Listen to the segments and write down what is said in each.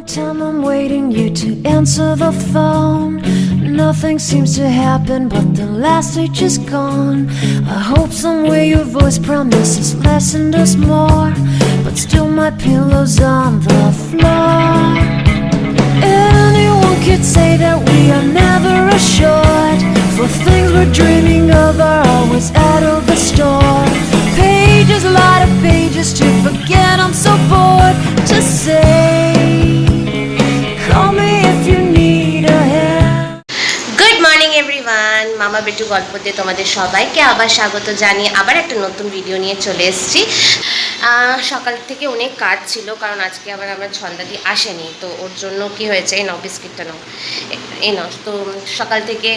the time I'm waiting you to answer the phone. Nothing seems to happen, but the last stage is gone. I hope somewhere your voice promises less and us more. But still, my pillow's on the floor. Anyone could say that we are never assured. For things we're dreaming of are always out বেটু গল্পতে তোমাদের সবাইকে আবার স্বাগত জানিয়ে আবার একটা নতুন video নিয়ে চলে এসেছি। সকাল থেকে অনেক কাজ ছিল, কারণ আজকে আবার আমার ছন্দাদি আসেনি, তো ওর জন্য কি হয়েছে? এই নাও, বিস্কিটটা নাও। এই নাও, তো সকাল থেকে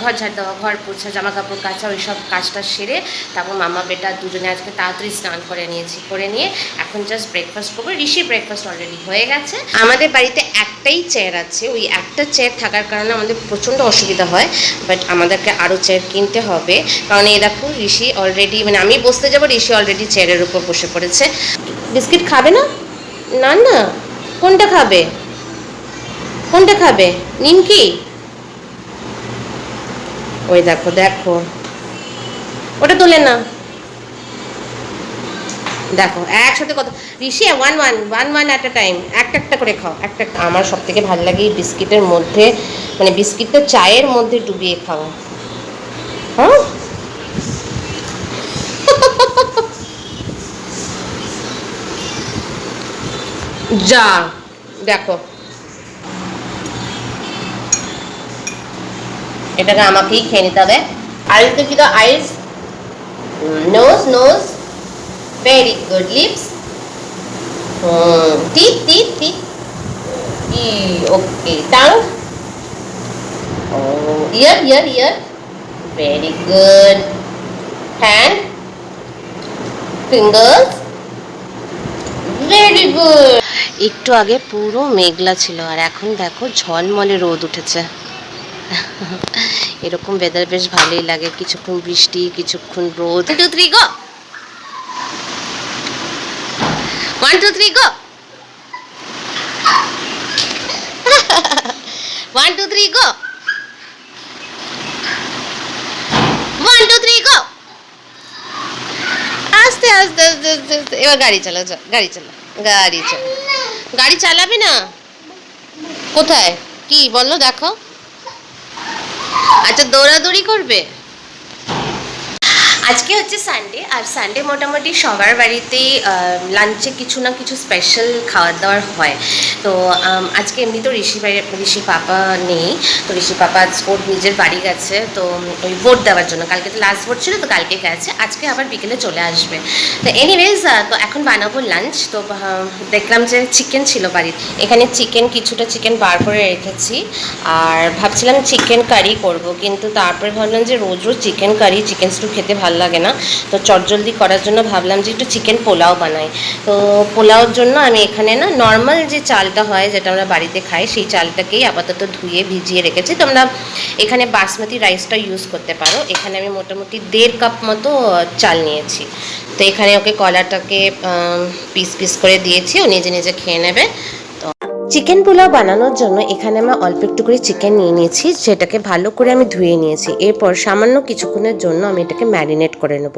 ঘর ঝাড় দেওয়া, ঘর পোছা জামা কাপড় কাচা, ওই সব কাজটা সেরে তারপর মামা, বেটা দুজনে আজকে তাড়াতাড়ি স্নান করে নিয়েছি, করে নিয়ে এখন জাস্ট ব্রেকফাস্ট করব। ঋষি ব্রেকফাস্ট অলরেডি হয়ে গেছে। আমাদের বাড়িতে একটাই চেয়ার আছে, ওই একটা চেয়ার থাকার কারণে আমাদের প্রচণ্ড অসুবিধা হয় বাট আমাদেরকে আরও চেয়ার কিনতে হবে। কারণ এই দেখো ঋষি অলরেডি মানে আমি বসতে যাব, ঋষি অলরেডি চেয়ারের উপর বসে পড়েছে। বিস্কিট খাবে না? না না। কোনটা খাবে? কোনটা খাবে? নিমকি? ওই দেখো দেখো। ওটা তোলে না। দেখো, একসাথে কত Rishi one one one one at a time একটা একটা করে খাও। একটা আমার সব থেকে ভালো লাগে বিস্কিটের মধ্যে মানে বিস্কিটটা চায়ের মধ্যে ডুবিয়ে খাওয়া হ্যাঁ যা দেখো এটাকে আমাকেই খেয়ে নিতে হবে আইস দেখি তো ice nose nose. Hmm. Teeth, teeth, teeth. E- okay. Tongue. Oh, ear, ear, ear. Very good. Hand. Fingers. Very good. একটু আগে পুরো মেঘলা ছিল, আর এখন দেখো ঝলমলে রোদ উঠেছে। এরকম ওয়েদার বেশ ভালোই লাগে, কিছুক্ষণ বৃষ্টি, কিছুক্ষণ রোদ। Two three go one two three go one two three go one two three go আস্তে আস্তে আস্তে আস্তে এবার গাড়ি চালাও চল গাড়ি চালা গাড়ি চালা গাড়ি চালাবে না? কোথায়? কি বলো দেখো আচ্ছা দৌড়াদৌড়ি করবে? আজকে হচ্ছে সানডে আর সানডে মোটামুটি সবার বাড়িতেই লাঞ্চে কিছু না কিছু স্পেশাল খাবার দাবার হয়। তো আজকে এমনি তো ঋষি ঋষি পাপা নেই, তো ঋষি পাপা ওর নিজের বাড়ি গেছে, তো ওই ভোট দেওয়ার জন্য। কালকে তো লাস্ট ভোট ছিল, তো কালকে গেছে, আজকে আবার বিকেলে চলে আসবে। তো এনিওয়েজ তো এখন বানাবো লাঞ্চ তো দেখলাম যে চিকেন ছিল বাড়িতে। এখানে চিকেন কিছুটা চিকেন বার করে রেখেছি, আর ভাবছিলাম চিকেন কারি করব, কিন্তু তারপরে ভাবলাম যে রোজ রোজ চিকেন কারি চিকেন স্টু খেতে ভালো লাগে না। তো চটজলদি করার জন্য ভাবলাম যে একটু চিকেন পোলাও বানাই। তো পোলাওর জন্য আমি এখানে না নর্মাল যে চালটা হয় যেটা আমরা বাড়িতে খাই, সেই চালটাকেই আপাতত ধুয়ে ভিজিয়ে রেখেছি। তোমরা এখানে বাসমতি রাইসটা ইউজ করতে পারো। এখানে আমি মোটামুটি দেড় কাপ মতো চাল নিয়েছি। তো এখানে ওকে কলাটাকে পিস পিস করে দিয়েছি। ও নিজে নিজে খেয়ে নেবে। চিকেন পোলাও বানানোর জন্য এখানে আমি অল্প একটু করে চিকেন নিয়ে নিয়েছি সেটাকে ভালো করে আমি ধুয়ে নিয়েছি। এরপর সামান্য কিছুক্ষণের জন্য আমি এটাকে ম্যারিনেট করে নেব।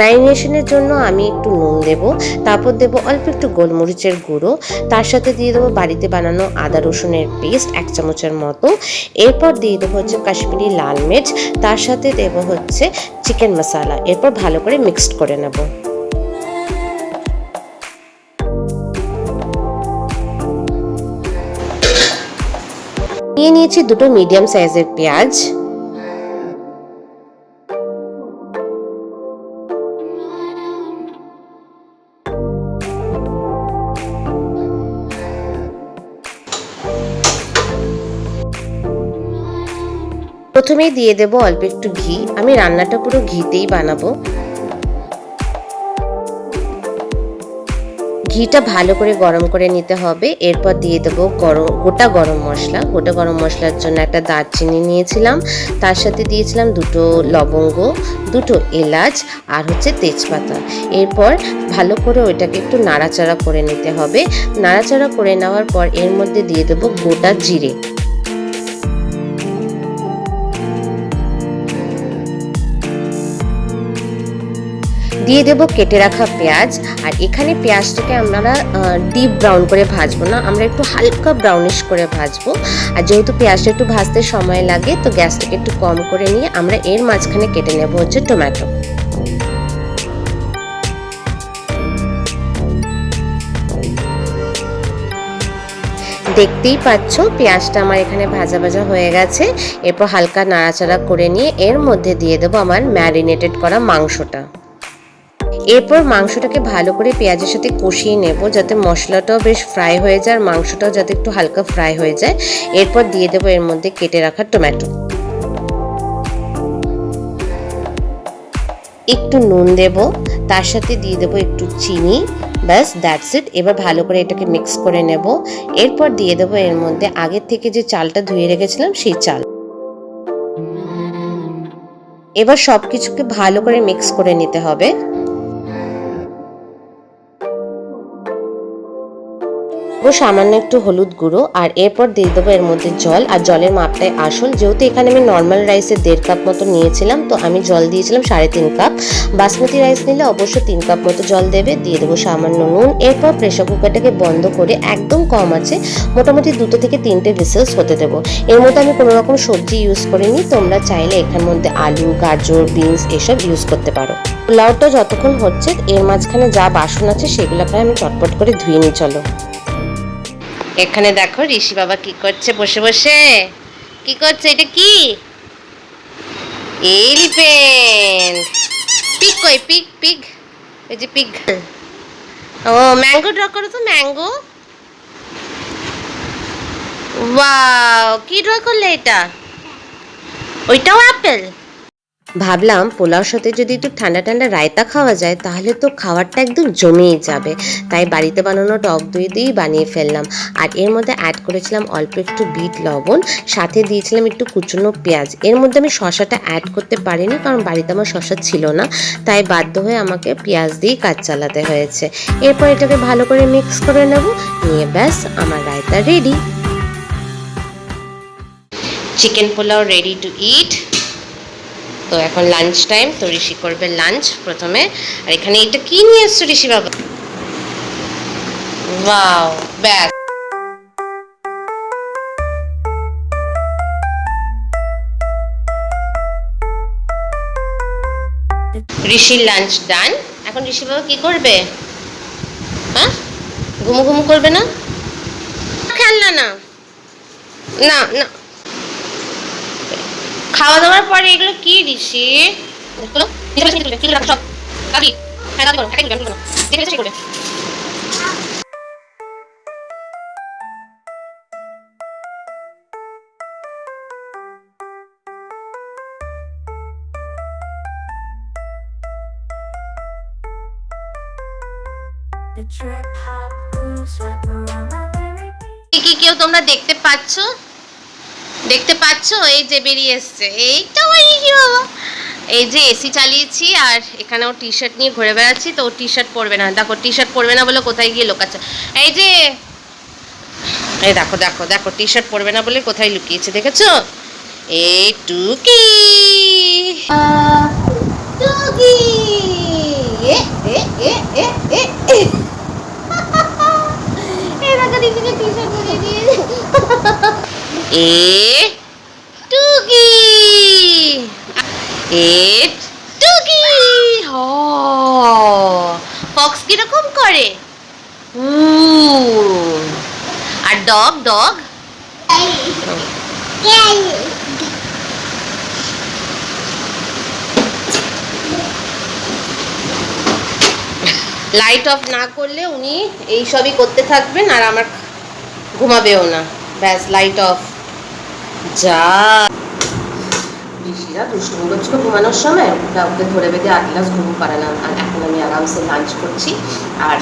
ম্যারিনেশনের জন্য আমি একটু নুন দেব, তারপর দেব অল্প একটু গোলমরিচের গুঁড়ো, তার সাথে দিয়ে দেবো বাড়িতে বানানো আদা রসুনের পেস্ট এক চামচের মতো। এরপর দিয়ে দেবো হচ্ছে কাশ্মীরি লাল মির্চ, তার সাথে দেব হচ্ছে চিকেন মশলা এরপর ভালো করে মিক্সড করে নেব। নিয়ে নিয়েছি দুটো মিডিয়াম সাইজের পেঁয়াজ। প্রথমেই দিয়ে দেব অল্প একটু ঘি। আমি রান্নাটা পুরো ঘিতেই বানাবো। ঘিটা ভালো করে গরম করে নিতে হবে। এরপর দিয়ে দেবো গরম, গোটা গরম মশলা। গোটা গরম মশলার জন্য একটা দারচিনি নিয়েছিলাম। তার সাথে দিয়েছিলাম দুটো লবঙ্গ, দুটো এলাচ আর হচ্ছে তেজপাতা। এরপর ভালো করে ওইটাকে একটু নাড়াচাড়া করে নিতে হবে। নাড়াচাড়া করে নেওয়ার পর এর মধ্যে দিয়ে দেবো গোটা জিরে। দিয়ে দেবো, কেটে রাখা পেঁয়াজ। আর এখানে পেঁয়াজটাকে আমরা ডিপ ব্রাউন করে ভাজবো না, আমরা একটু হালকা ব্রাউনিশ করে ভাজবো। আর যেহেতু পেঁয়াজটা একটু ভাজতে সময় লাগে, তো গ্যাসটাকে একটু কম করে নিয়ে আমরা এর মাঝখানে কেটে নেব হচ্ছে টমেটো। দেখতেই পাচ্ছ, পেঁয়াজটা আমার এখানে ভাজা ভাজা হয়ে গেছে। এরপর হালকা নাড়াচাড়া করে নিয়ে এর মধ্যে দিয়ে দেবো আমার ম্যারিনেটেড করা মাংসটা। এরপর মাংসটাকে ভালো করে পেঁয়াজের সাথে কষিয়ে নেব যাতে মশলাটাও বেশ ফ্রাই হয়ে যায় আর মাংসটাও যাতে একটু হালকা ফ্রাই হয়ে যায়। এরপর দিয়ে দেবো এর মধ্যে কেটে রাখা টমেটো একটু নুন দেব, তার সাথে দিয়ে দেবো একটু চিনি, ব্যাস দ্যাটস ইট এবার ভালো করে এটাকে মিক্স করে নেব। এরপর দিয়ে দেবো এর মধ্যে আগের থেকে যে চালটা ধুয়ে রেখেছিলাম সেই চাল। এবার সব কিছুকে ভালো করে মিক্স করে নিতে হবে। সামান্য একটু হলুদ গুঁড়ো, আর এরপর দিয়ে দেবো এর মধ্যে জল, আর জলের মাপটাই আসল। যেহেতু এখানে আমি নর্মাল রাইসের দেড় কাপ মতো নিয়েছিলাম, তো আমি জল দিয়েছিলাম সাড়ে তিন কাপ বাসমতি রাইস নিলে অবশ্যই তিন কাপ মতো জল দেবে, দিয়ে দেবো সামান্য নুন। এরপর প্রেশার কুকারটাকে বন্ধ করে একদম কম আছে, মোটামুটি দুটো থেকে তিনটে ভিসেলস হতে দেবো। এর মধ্যে আমি কোনো রকম সবজি ইউজ করিনি, তোমরা চাইলে এখান মধ্যে আলু, গাজর বিনস এসব ইউজ করতে পারো। পোলাওটা যতক্ষণ হচ্ছে, এর মাঝখানে যা বাসন আছে, সেগুলোকে আমি চটপট করে ধুয়ে নিই, চলো। এখানে দেখো ঋষি বাবা কি করছে? বসে বসে। কি করছে? এটা কি? পিক কই? পিক পিক যে পিক ও, ম্যাঙ্গো ড্র করো তো ম্যাঙ্গো ড্র করলে এটা? ওইটাও অ্যাপেল? ভাবলাম পোলাওর সাথে যদি একটু ঠান্ডা ঠান্ডা রায়তা খাওয়া যায়, তাহলে তো খাবারটা একদম জমেই যাবে। তাই বাড়িতে বানানো টক দই দিয়েই বানিয়ে ফেললাম। আর এর মধ্যে অ্যাড করেছিলাম অল্প একটু বিট লবণ, সাথে দিয়েছিলাম একটু কুচনো পেঁয়াজ। এর মধ্যে আমি শশাটা অ্যাড করতে পারিনি, কারণ বাড়িতে আমার শশা ছিল না। তাই বাধ্য হয়ে আমাকে পেঁয়াজ দিয়েই কাজ চালাতে হয়েছে। এরপর এটাকে ভালো করে মিক্স করে নেব। নিয়ে ব্যাস, আমার raita ready chicken pulao ready to eat তো এখন লাঞ্চ টাইম তো ঋষি করবে লাঞ্চ প্রথমে। আর এখানে এটা কি নিয়ে এসছো ঋষি বাবা? ওয়াও ব্যাস। ঋষির লাঞ্চ ডান এখন ঋষি বাবা কি করবে? হ্যাঁ? ঘুমু ঘুমু করবে না? খেলনা না। না না। খাওয়া দাওয়ার পরে এগুলো কি ঋষি হ্যাঁ, কি কি কেউ তোমরা দেখতে পাচ্ছ? দেখতে পাচ্ছ? এই যে বেরিয়ে এসছে। এইটা ঋষি বাবা। এই যে এসি চালিয়েছি আর এখানে ও টি শার্ট নিয়ে ঘুরে বেড়াচ্ছি, তো ও টি শার্ট পরবে না। দেখো টি শার্ট পরবে না বলে কোথায় গিয়ে লুকাচ্ছে? এই যে! এই দেখো দেখো দেখো টি শার্ট পরবে না বলে কোথায় লুকিয়েছে, দেখেছ? এই টুকি টুকি এ এ এ এ এ। এ এই দেখো ঋষিকে টি শার্ট পরিয়ে দিয়েছে। এ টুকি। এ টুকি। হ। ফক্স কীরকম করে? আর ডগ ডগ লাইট অফ না করলে উনি এই সবই করতে থাকবেন আর আমার ঘুমাবেও না। ব্যাস লাইট অফ যা। ঋষিরা ঘুমানোর সময় ওকে ধরে বেঁধে আর এখন আমি আরামসে লাঞ্চ করছি। আর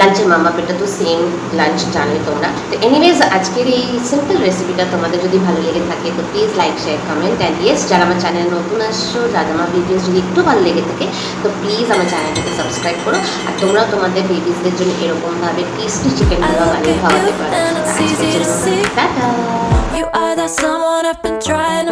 লাঞ্চের মামা পেটা তো সেম লাঞ্চ জানোই তোমরা। তো এনিওয়েজ আজকের এই সিম্পল রেসিপিটা তোমাদের যদি ভালো লেগে থাকে তো please like share comment and yes যারা আমার চ্যানেল নতুন আসছো যারা আমার ভিডিওস যদি একটু ভালো লেগে থাকে তো প্লিজ আমার চ্যানেলটাকে সাবস্ক্রাইব করো। আর তোমরাও তোমাদের বেবিসদের জন্য এরকমভাবে টেস্টি চিকেন বানিয়ে খাওয়াতে পারো। You are that someone I've been trying